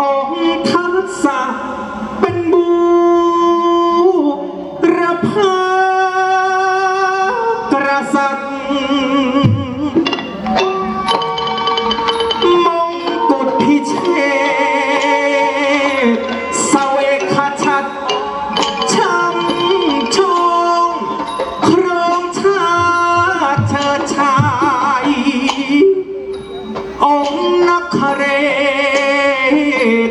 องค์ทักษะเป็นบูรพากษัตริย์ ศ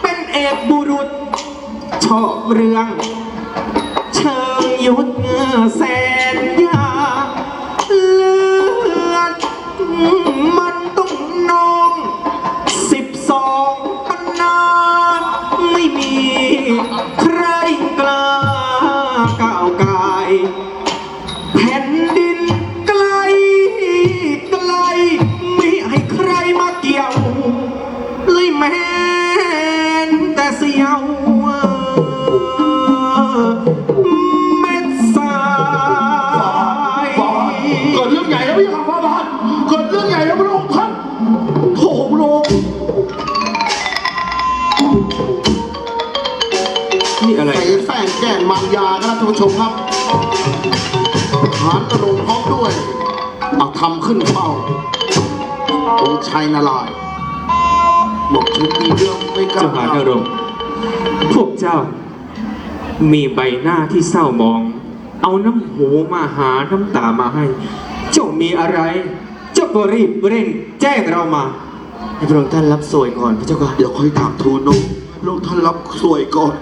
เป็นเอกบุรุษ ชอบเรื่อง เชิงยุทธแสนยาเลือดมันต้องนองสิบสองปันนาไม่มีใครกล้าก้าวกายแผ่นดิน กิดเรื่องใหญ่แล้วพี่ครับพ่อบาทเกิดเรื่องใหญ่แล้วพระองค์ท่านโถพระองค์นี่อะไรใส่แฝงแก่มารยาครับท่านผู้ชมครับหานตรงพร้อมด้วย เอาทำขึ้นเฝ้าองค์ชัยนารายณ์หมดชุดมีเรื่องไม่กล้าเจ้าหานรงค์พวกเจ้า มีใบหน้าที่เศร้ามอง เอาน้ำหูมาหาน้ำตามาให้ เจ้ามีอะไร เจ้าก็รีบเร่งแจ้งเรามา ให้พระองค์ท่านรับสวยก่อนพระเจ้าค่ะ เดี๋ยวค่อยถามทูลน้องลูกท่านรับสวยก่อน